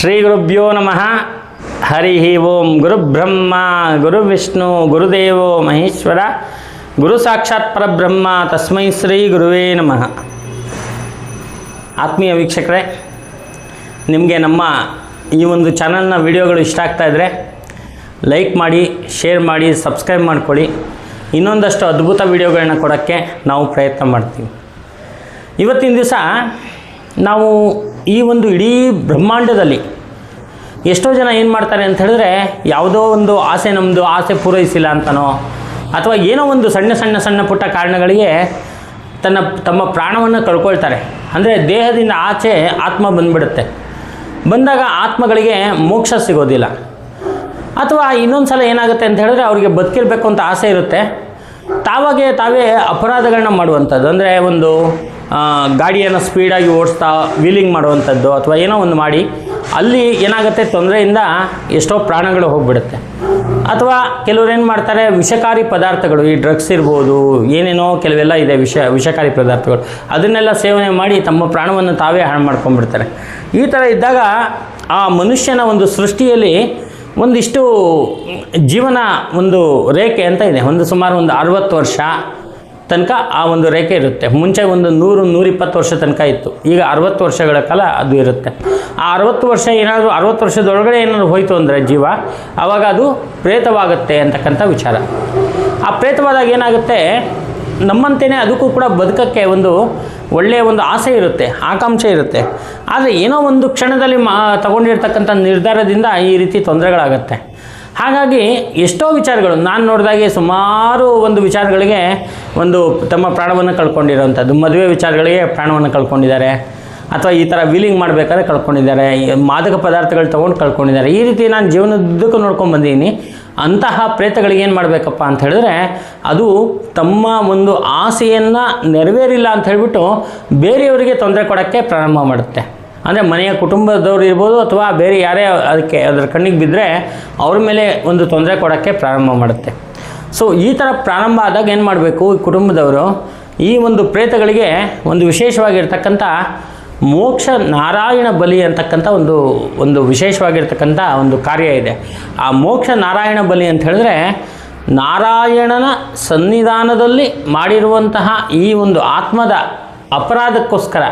ಶ್ರೀ ಗುರುಭ್ಯೋ ನಮಃ. ಹರಿ ಓಂ ಗುರುಬ್ರಹ್ಮ ಗುರುವಿಷ್ಣು ಗುರುದೇವೋ ಮಹೇಶ್ವರ, ಗುರು ಸಾಕ್ಷಾತ್ ಪರಬ್ರಹ್ಮ, ತಸ್ಮೈ ಶ್ರೀ ಗುರುವೇ ನಮಃ. ಆತ್ಮೀಯ ವೀಕ್ಷಕರೇ, ನಿಮಗೆ ನಮ್ಮ ಈ ಒಂದು ಚಾನಲ್ನ ವಿಡಿಯೋಗಳು ಇಷ್ಟ ಆಗ್ತಾ ಇದ್ದರೆ ಲೈಕ್ ಮಾಡಿ, ಶೇರ್ ಮಾಡಿ, ಸಬ್ಸ್ಕ್ರೈಬ್ ಮಾಡ್ಕೊಳ್ಳಿ. ಇನ್ನೊಂದಷ್ಟು ಅದ್ಭುತ ವಿಡಿಯೋಗಳನ್ನ ಕೊಡೋಕ್ಕೆ ನಾವು ಪ್ರಯತ್ನ ಮಾಡ್ತೀವಿ. ಇವತ್ತಿನ ದಿವಸ ನಾವು ಈ ಒಂದು ಇಡೀ ಬ್ರಹ್ಮಾಂಡದಲ್ಲಿ ಎಷ್ಟೋ ಜನ ಏನು ಮಾಡ್ತಾರೆ ಅಂತ ಹೇಳಿದ್ರೆ, ಯಾವುದೋ ಒಂದು ಆಸೆ ನಮ್ಮದು ಆಸೆ ಪೂರೈಸಿಲ್ಲ ಅಂತನೋ, ಅಥವಾ ಏನೋ ಒಂದು ಸಣ್ಣ ಸಣ್ಣ ಸಣ್ಣ ಪುಟ್ಟ ಕಾರಣಗಳಿಗೆ ತನ್ನ, ತಮ್ಮ ಪ್ರಾಣವನ್ನು ಕಳ್ಕೊಳ್ತಾರೆ. ಅಂದರೆ ದೇಹದಿಂದ ಆಚೆ ಆತ್ಮ ಬಂದ್ಬಿಡುತ್ತೆ. ಬಂದಾಗ ಆತ್ಮಗಳಿಗೆ ಮೋಕ್ಷ ಸಿಗೋದಿಲ್ಲ. ಅಥವಾ ಇನ್ನೊಂದು ಸಲ ಏನಾಗುತ್ತೆ ಅಂತ ಹೇಳಿದ್ರೆ, ಅವರಿಗೆ ಬದುಕಿರಬೇಕು ಅಂತ ಆಸೆ ಇರುತ್ತೆ. ತಾವಾಗೆ ತಾವೇ ಅಪರಾಧಗಳನ್ನ ಮಾಡುವಂಥದ್ದು. ಅಂದರೆ ಒಂದು ಗಾಡಿಯನ್ನು ಸ್ಪೀಡಾಗಿ ಓಡಿಸ್ತಾ ವೀಲಿಂಗ್ ಮಾಡುವಂಥದ್ದು ಅಥವಾ ಏನೋ ಒಂದು ಮಾಡಿ, ಅಲ್ಲಿ ಏನಾಗುತ್ತೆ? ತೊಂದರೆಯಿಂದ ಎಷ್ಟೋ ಪ್ರಾಣಗಳು ಹೋಗ್ಬಿಡುತ್ತೆ. ಅಥವಾ ಕೆಲವ್ರು ಏನು ಮಾಡ್ತಾರೆ? ವಿಷಕಾರಿ ಪದಾರ್ಥಗಳು, ಈ ಡ್ರಗ್ಸ್ ಇರ್ಬೋದು, ಏನೇನೋ ಕೆಲವೆಲ್ಲ ಇದೆ ವಿಷ, ವಿಷಕಾರಿ ಪದಾರ್ಥಗಳು, ಅದನ್ನೆಲ್ಲ ಸೇವನೆ ಮಾಡಿ ತಮ್ಮ ಪ್ರಾಣವನ್ನು ತಾವೇ ಹಾಳು ಮಾಡ್ಕೊಂಡ್ಬಿಡ್ತಾರೆ. ಈ ಥರ ಇದ್ದಾಗ ಆ ಮನುಷ್ಯನ ಒಂದು ಸೃಷ್ಟಿಯಲ್ಲಿ ಒಂದಿಷ್ಟು ಜೀವನ ಒಂದು ರೇಖೆ ಅಂತ ಇದೆ. ಒಂದು ಸುಮಾರು ಒಂದು ಅರವತ್ತು ವರ್ಷ ತನಕ ಆ ಒಂದು ರೇಖೆ ಇರುತ್ತೆ. ಮುಂಚೆ ಒಂದು ನೂರು, ನೂರಿಪ್ಪತ್ತು ವರ್ಷ ತನಕ ಇತ್ತು. ಈಗ ಅರವತ್ತು ವರ್ಷಗಳ ಕಾಲ ಅದು ಇರುತ್ತೆ. ಆ ಅರವತ್ತು ವರ್ಷ ಏನಾದರೂ, ಅರವತ್ತು ವರ್ಷದೊಳಗಡೆ ಏನಾದರೂ ಹೋಯಿತು ಅಂದರೆ ಜೀವ ಆವಾಗ ಅದು ಪ್ರೇತವಾಗುತ್ತೆ ಅಂತಕ್ಕಂಥ ವಿಚಾರ. ಆ ಪ್ರೇತವಾದಾಗ ಏನಾಗುತ್ತೆ ನಮ್ಮಂತೆಯೇ ಅದಕ್ಕೂ ಕೂಡ ಬದುಕಕ್ಕೆ ಒಂದು ಒಳ್ಳೆಯ ಒಂದು ಆಸೆ ಇರುತ್ತೆ, ಆಕಾಂಕ್ಷೆ ಇರುತ್ತೆ. ಆದರೆ ಏನೋ ಒಂದು ಕ್ಷಣದಲ್ಲಿ ಮಾ, ತಗೊಂಡಿರ್ತಕ್ಕಂಥ ನಿರ್ಧಾರದಿಂದ ಈ ರೀತಿ ತೊಂದರೆಗಳಾಗತ್ತೆ. ಹಾಗಾಗಿ ಎಷ್ಟೋ ವಿಚಾರಗಳು, ನಾನು ನೋಡಿದಾಗೆ ಸುಮಾರು ಒಂದು ವಿಚಾರಗಳಿಗೆ ಒಂದು ತಮ್ಮ ಪ್ರಾಣವನ್ನು ಕಳ್ಕೊಂಡಿರೋವಂಥದ್ದು ಮದುವೆ ವಿಚಾರಗಳಿಗೆ ಪ್ರಾಣವನ್ನು ಕಳ್ಕೊಂಡಿದ್ದಾರೆ. ಅಥವಾ ಈ ಥರ ವೀಲಿಂಗ್ ಮಾಡಬೇಕಾದ್ರೆ ಕಳ್ಕೊಂಡಿದ್ದಾರೆ. ಮಾದಕ ಪದಾರ್ಥಗಳು ತೊಗೊಂಡು ಕಳ್ಕೊಂಡಿದ್ದಾರೆ. ಈ ರೀತಿ ನಾನು ಜೀವನದುದ್ದಕ್ಕೂ ನೋಡ್ಕೊಂಡು ಅಂತಹ ಪ್ರೇತಗಳಿಗೆ ಏನು ಮಾಡಬೇಕಪ್ಪ ಅಂತ ಹೇಳಿದ್ರೆ, ಅದು ತಮ್ಮ ಒಂದು ಆಸೆಯನ್ನು ನೆರವೇರಿಲ್ಲ ಅಂತ ಹೇಳಿಬಿಟ್ಟು ಬೇರೆಯವರಿಗೆ ತೊಂದರೆ ಕೊಡೋಕ್ಕೆ ಪ್ರಾರಂಭ ಮಾಡುತ್ತೆ. ಅಂದರೆ ಮನೆಯ ಕುಟುಂಬದವ್ರು ಇರ್ಬೋದು ಅಥವಾ ಬೇರೆ ಯಾರೇ ಅದಕ್ಕೆ ಅದರ ಕಣ್ಣಿಗೆ ಬಿದ್ದರೆ ಅವ್ರ ಮೇಲೆ ಒಂದು ತೊಂದರೆ ಕೊಡೋಕ್ಕೆ ಪ್ರಾರಂಭ ಮಾಡುತ್ತೆ. ಸೊ ಈ ಥರ ಪ್ರಾರಂಭ ಆದಾಗ ಏನು ಮಾಡಬೇಕು ಈ ಕುಟುಂಬದವರು? ಈ ಒಂದು ಪ್ರೇತಗಳಿಗೆ ಒಂದು ವಿಶೇಷವಾಗಿರ್ತಕ್ಕಂಥ ಮೋಕ್ಷ ನಾರಾಯಣ ಬಲಿ ಅಂತಕ್ಕಂಥ ಒಂದು ಒಂದು ವಿಶೇಷವಾಗಿರ್ತಕ್ಕಂಥ ಒಂದು ಕಾರ್ಯ ಇದೆ. ಆ ಮೋಕ್ಷ ನಾರಾಯಣ ಬಲಿ ಅಂತ ಹೇಳಿದ್ರೆ ನಾರಾಯಣನ ಸನ್ನಿಧಾನದಲ್ಲಿ ಮಾಡಿರುವಂತಹ ಈ ಒಂದು ಆತ್ಮದ ಅಪರಾಧಕ್ಕೋಸ್ಕರ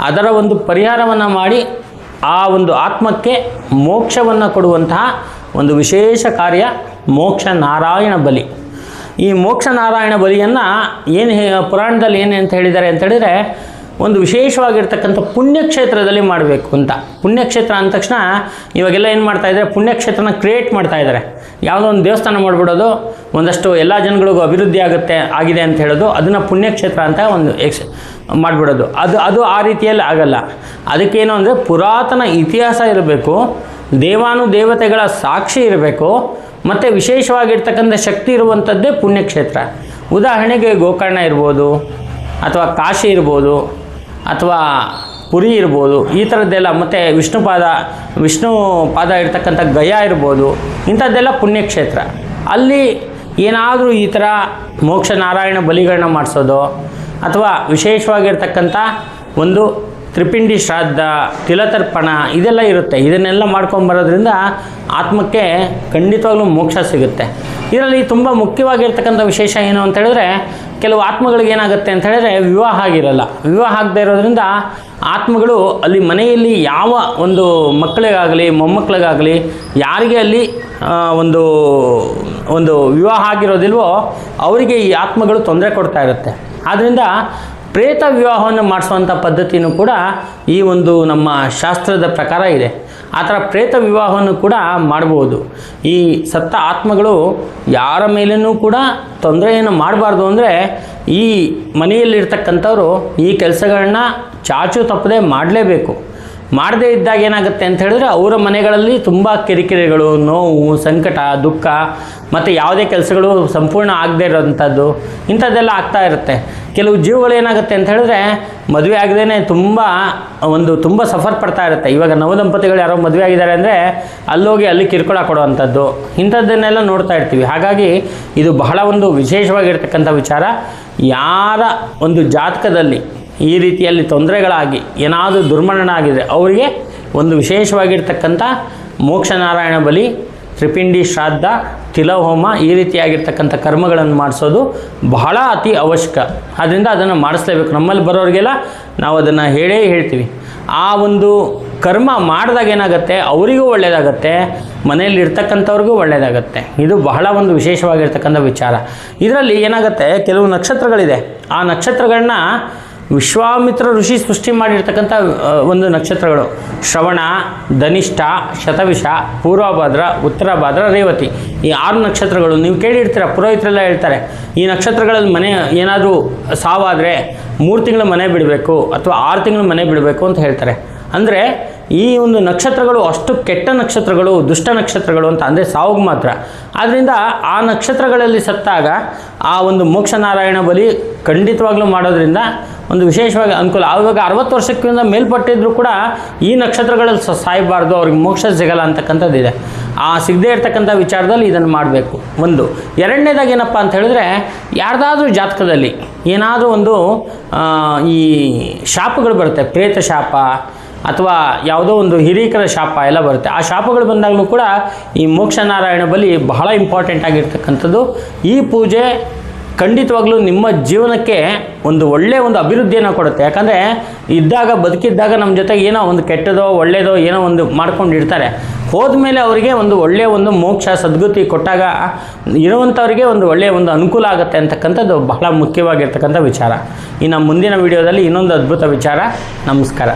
ಅದರ ಒಂದು ಪರಿಹಾರವನ್ನು ಮಾಡಿ ಆ ಒಂದು ಆತ್ಮಕ್ಕೆ ಮೋಕ್ಷವನ್ನು ಕೊಡುವಂತಹ ಒಂದು ವಿಶೇಷ ಕಾರ್ಯ ಮೋಕ್ಷ ನಾರಾಯಣ ಬಲಿ. ಈ ಮೋಕ್ಷ ನಾರಾಯಣ ಬಲಿಯನ್ನು ಏನು ಪುರಾಣದಲ್ಲಿ ಏನು ಅಂತ ಹೇಳಿದ್ದಾರೆ ಅಂತ ಹೇಳಿದರೆ ಒಂದು ವಿಶೇಷವಾಗಿರ್ತಕ್ಕಂಥ ಪುಣ್ಯಕ್ಷೇತ್ರದಲ್ಲಿ ಮಾಡಬೇಕು ಅಂತ. ಪುಣ್ಯಕ್ಷೇತ್ರ ಅಂದ ತಕ್ಷಣ ಇವಾಗೆಲ್ಲ ಏನು ಮಾಡ್ತಾ ಇದ್ದಾರೆ ಪುಣ್ಯಕ್ಷೇತ್ರನ ಕ್ರಿಯೇಟ್ ಮಾಡ್ತಾ ಇದ್ದಾರೆ ಯಾವುದೋ ಒಂದು ದೇವಸ್ಥಾನ ಮಾಡಿಬಿಡೋದು, ಒಂದಷ್ಟು ಎಲ್ಲ ಜನಗಳಿಗೂ ಅಭಿವೃದ್ಧಿ ಆಗುತ್ತೆ, ಆಗಿದೆ ಅಂತ ಹೇಳೋದು, ಅದನ್ನು ಪುಣ್ಯಕ್ಷೇತ್ರ ಅಂತ ಒಂದು ಎಕ್ಸ್ ಮಾಡಿಬಿಡೋದು. ಅದು ಅದು ಆ ರೀತಿಯಲ್ಲಿ ಆಗಲ್ಲ. ಅದಕ್ಕೇನು ಅಂದರೆ ಪುರಾತನ ಇತಿಹಾಸ ಇರಬೇಕು, ದೇವಾನು ದೇವತೆಗಳ ಸಾಕ್ಷಿ ಇರಬೇಕು, ಮತ್ತು ವಿಶೇಷವಾಗಿರ್ತಕ್ಕಂಥ ಶಕ್ತಿ ಇರುವಂಥದ್ದೇ ಪುಣ್ಯಕ್ಷೇತ್ರ. ಉದಾಹರಣೆಗೆ ಗೋಕರ್ಣ ಇರ್ಬೋದು, ಅಥವಾ ಕಾಶಿ ಇರ್ಬೋದು ಅಥವಾ ಪುರಿ ಇರ್ಬೋದು, ಈ ಥರದ್ದೆಲ್ಲ ಮತ್ತು ವಿಷ್ಣು ಪಾದ ವಿಷ್ಣು ಪಾದ ಇರ್ತಕ್ಕಂಥ ಗಯಾ ಇರ್ಬೋದು, ಇಂಥದ್ದೆಲ್ಲ ಪುಣ್ಯಕ್ಷೇತ್ರ. ಅಲ್ಲಿ ಏನಾದರೂ ಈ ಥರ ಮೋಕ್ಷ ನಾರಾಯಣ ಬಲಿಗಳನ್ನ ಮಾಡಿಸೋದು, ಅಥವಾ ವಿಶೇಷವಾಗಿರ್ತಕ್ಕಂಥ ಒಂದು ತ್ರಿಪಿಂಡಿ ಶ್ರಾದ್ದ, ತಿಲತರ್ಪಣ ಇದೆಲ್ಲ ಇರುತ್ತೆ. ಇದನ್ನೆಲ್ಲ ಮಾಡ್ಕೊಂಬರೋದ್ರಿಂದ ಆತ್ಮಕ್ಕೆ ಖಂಡಿತವಾಗ್ಲೂ ಮೋಕ್ಷ ಸಿಗುತ್ತೆ. ಇದರಲ್ಲಿ ತುಂಬ ಮುಖ್ಯವಾಗಿರ್ತಕ್ಕಂಥ ವಿಶೇಷ ಏನು ಅಂತ ಹೇಳಿದ್ರೆ ಕೆಲವು ಆತ್ಮಗಳಿಗೆ ಏನಾಗುತ್ತೆ ಅಂತ ಹೇಳಿದ್ರೆ ವಿವಾಹ ಆಗಿರಲ್ಲ. ವಿವಾಹ ಆಗದೆ ಇರೋದ್ರಿಂದ ಆತ್ಮಗಳು ಅಲ್ಲಿ ಮನೆಯಲ್ಲಿ ಯಾವ ಒಂದು ಮಕ್ಕಳಿಗಾಗಲಿ, ಮೊಮ್ಮಕ್ಕಳಿಗಾಗಲಿ ಯಾರಿಗೆ ಅಲ್ಲಿ ಒಂದು ಒಂದು ವಿವಾಹ ಆಗಿರೋದಿಲ್ವೋ ಅವರಿಗೆ ಈ ಆತ್ಮಗಳು ತೊಂದರೆ ಕೊಡ್ತಾ ಇರುತ್ತೆ. ಆದ್ದರಿಂದ ಪ್ರೇತ ವಿವಾಹವನ್ನು ಮಾಡಿಸುವಂಥ ಪದ್ಧತಿಯೂ ಕೂಡ ಈ ಒಂದು ನಮ್ಮ ಶಾಸ್ತ್ರದ ಪ್ರಕಾರ ಇದೆ. ಆ ಥರ ಪ್ರೇತ ವಿವಾಹವನ್ನು ಕೂಡ ಮಾಡ್ಬೋದು. ಈ ಸತ್ತ ಆತ್ಮಗಳು ಯಾರ ಮೇಲೇನೂ ಕೂಡ ತೊಂದರೆಯನ್ನು ಮಾಡಬಾರ್ದು ಅಂದರೆ ಈ ಮನೆಯಲ್ಲಿರ್ತಕ್ಕಂಥವ್ರು ಈ ಕೆಲಸಗಳನ್ನ ಚಾಚು ತಪ್ಪದೆ ಮಾಡಲೇಬೇಕು. ಮಾಡದೇ ಇದ್ದಾಗ ಏನಾಗುತ್ತೆ ಅಂತ ಹೇಳಿದ್ರೆ ಅವರ ಮನೆಗಳಲ್ಲಿ ತುಂಬ ಕಿರಿಕಿರಿಗಳು, ನೋವು, ಸಂಕಟ, ದುಃಖ ಮತ್ತು ಯಾವುದೇ ಕೆಲಸಗಳು ಸಂಪೂರ್ಣ ಆಗದೇ ಇರೋವಂಥದ್ದು, ಇಂಥದ್ದೆಲ್ಲ ಆಗ್ತಾ ಇರುತ್ತೆ. ಕೆಲವು ಜೀವಗಳು ಏನಾಗುತ್ತೆ ಅಂತ ಹೇಳಿದ್ರೆ ಮದುವೆ ಆಗದೇ ತುಂಬ ಒಂದು ತುಂಬ ಸಫರ್ ಪಡ್ತಾ ಇರುತ್ತೆ. ಇವಾಗ ನವದಂಪತಿಗಳು ಯಾರೋ ಮದುವೆ ಆಗಿದ್ದಾರೆ ಅಂದರೆ ಅಲ್ಲೋಗಿ ಅಲ್ಲಿ ಕಿರುಕುಳ ಕೊಡುವಂಥದ್ದು, ಇಂಥದ್ದನ್ನೆಲ್ಲ ನೋಡ್ತಾ ಇರ್ತೀವಿ. ಹಾಗಾಗಿ ಇದು ಬಹಳ ಒಂದು ವಿಶೇಷವಾಗಿರ್ತಕ್ಕಂಥ ವಿಚಾರ. ಯಾರ ಒಂದು ಜಾತಕದಲ್ಲಿ ಈ ರೀತಿಯಲ್ಲಿ ತೊಂದರೆಗಳಾಗಿ ಏನಾದರೂ ದುರ್ಮರಣ ಆಗಿದೆ ಅವರಿಗೆ ಒಂದು ವಿಶೇಷವಾಗಿರ್ತಕ್ಕಂಥ ಮೋಕ್ಷನಾರಾಯಣ ಬಲಿ, ತ್ರಿಪಿಂಡಿ ಶ್ರಾದ್ದ, ತಿಲಹೋಮ ಈ ರೀತಿಯಾಗಿರ್ತಕ್ಕಂಥ ಕರ್ಮಗಳನ್ನು ಮಾಡಿಸೋದು ಬಹಳ ಅತಿ ಅವಶ್ಯಕ. ಆದ್ದರಿಂದ ಅದನ್ನು ಮಾಡಿಸ್ಲೇಬೇಕು. ನಮ್ಮಲ್ಲಿ ಬರೋರಿಗೆಲ್ಲ ನಾವು ಅದನ್ನು ಹೇಳೇ ಹೇಳ್ತೀವಿ. ಆ ಒಂದು ಕರ್ಮ ಮಾಡಿದಾಗ ಏನಾಗುತ್ತೆ? ಅವರಿಗೂ ಒಳ್ಳೆಯದಾಗತ್ತೆ ಮನೆಯಲ್ಲಿ ಇರ್ತಕ್ಕಂಥವ್ರಿಗೂ ಒಳ್ಳೆಯದಾಗತ್ತೆ ಇದು ಬಹಳ ಒಂದು ವಿಶೇಷವಾಗಿರ್ತಕ್ಕಂಥ ವಿಚಾರ. ಇದರಲ್ಲಿ ಏನಾಗುತ್ತೆ? ಕೆಲವು ನಕ್ಷತ್ರಗಳಿದೆ. ಆ ನಕ್ಷತ್ರಗಳನ್ನ ವಿಶ್ವಾಮಿತ್ರ ಋಷಿ ಸೃಷ್ಟಿ ಮಾಡಿರ್ತಕ್ಕಂಥ ಒಂದು ನಕ್ಷತ್ರಗಳು. ಶ್ರವಣ, ಧನಿಷ್ಠ ಶತವಿಷ ಪೂರ್ವಭಾದ್ರ, ಉತ್ತರಭಾದ್ರ, ರೇವತಿ. ಈ ಆರು ನಕ್ಷತ್ರಗಳು ನೀವು ಕೇಳಿರ್ತೀರ, ಪುರೋಹಿತರೆಲ್ಲ ಹೇಳ್ತಾರೆ, ಈ ನಕ್ಷತ್ರಗಳಲ್ಲಿ ಮನೆ ಏನಾದರೂ ಸಾವಾದರೆ ಮೂರು ತಿಂಗಳು ಮನೆ ಬಿಡಬೇಕು ಅಥವಾ ಆರು ತಿಂಗಳು ಮನೆ ಬಿಡಬೇಕು ಅಂತ ಹೇಳ್ತಾರೆ. ಅಂದರೆ ಈ ಒಂದು ನಕ್ಷತ್ರಗಳು ಅಷ್ಟು ಕೆಟ್ಟ ನಕ್ಷತ್ರಗಳು, ದುಷ್ಟ ನಕ್ಷತ್ರಗಳು ಅಂತ, ಅಂದರೆ ಸಾವು ಮಾತ್ರ. ಆದ್ದರಿಂದ ಆ ನಕ್ಷತ್ರಗಳಲ್ಲಿ ಸತ್ತಾಗ ಆ ಒಂದು ಮೋಕ್ಷನಾರಾಯಣ ಬಲಿ ಖಂಡಿತವಾಗ್ಲೂ ಮಾಡೋದ್ರಿಂದ ಒಂದು ವಿಶೇಷವಾಗಿ ಅನುಕೂಲ. ಆವಾಗ ಅರವತ್ತು ವರ್ಷಕ್ಕಿಂತ ಮೇಲ್ಪಟ್ಟಿದ್ರು ಕೂಡ ಈ ನಕ್ಷತ್ರಗಳಲ್ಲಿ ಸಾಯಬಾರ್ದು, ಅವ್ರಿಗೆ ಮೋಕ್ಷ ಸಿಗಲ್ಲ ಅಂತಕ್ಕಂಥದ್ದು ಇದೆ. ಆ ಸಿಗದೇ ಇರ್ತಕ್ಕಂಥ ವಿಚಾರದಲ್ಲಿ ಇದನ್ನು ಮಾಡಬೇಕು. ಒಂದು. ಎರಡನೇದಾಗಿ ಏನಪ್ಪ ಅಂತ ಹೇಳಿದ್ರೆ, ಯಾರ್ದಾದ್ರೂ ಜಾತಕದಲ್ಲಿ ಏನಾದರೂ ಒಂದು ಈ ಶಾಪಗಳು ಬರುತ್ತೆ. ಪ್ರೇತ ಶಾಪ ಅಥವಾ ಯಾವುದೋ ಒಂದು ಹಿರೀಕರ ಶಾಪ ಎಲ್ಲ ಬರುತ್ತೆ. ಆ ಶಾಪಗಳು ಬಂದಾಗಲೂ ಕೂಡ ಈ ಮೋಕ್ಷನಾರಾಯಣ ಬಲಿ ಬಹಳ ಇಂಪಾರ್ಟೆಂಟ್ ಆಗಿರ್ತಕ್ಕಂಥದ್ದು. ಈ ಪೂಜೆ ಖಂಡಿತವಾಗ್ಲೂ ನಿಮ್ಮ ಜೀವನಕ್ಕೆ ಒಂದು ಒಳ್ಳೆಯ ಒಂದು ಅಭಿವೃದ್ಧಿಯನ್ನು ಕೊಡುತ್ತೆ. ಯಾಕಂದರೆ ಇದ್ದಾಗ, ಬದುಕಿದ್ದಾಗ ನಮ್ಮ ಜೊತೆಗೆ ಏನೋ ಒಂದು ಕೆಟ್ಟದೋ ಒಳ್ಳೆಯದೋ ಏನೋ ಒಂದು ಮಾಡ್ಕೊಂಡು ಇರ್ತಾರೆ. ಹೋದ್ಮೇಲೆ ಅವರಿಗೆ ಒಂದು ಒಳ್ಳೆಯ ಒಂದು ಮೋಕ್ಷ ಸದ್ಗತಿ ಕೊಟ್ಟಾಗ ಇರುವಂಥವ್ರಿಗೆ ಒಂದು ಒಳ್ಳೆಯ ಒಂದು ಅನುಕೂಲ ಆಗುತ್ತೆ ಅಂತಕ್ಕಂಥದ್ದು ಬಹಳ ಮುಖ್ಯವಾಗಿರ್ತಕ್ಕಂಥ ವಿಚಾರ. ಇನ್ನು ಮುಂದಿನ ವಿಡಿಯೋದಲ್ಲಿ ಇನ್ನೊಂದು ಅದ್ಭುತ ವಿಚಾರ. ನಮಸ್ಕಾರ.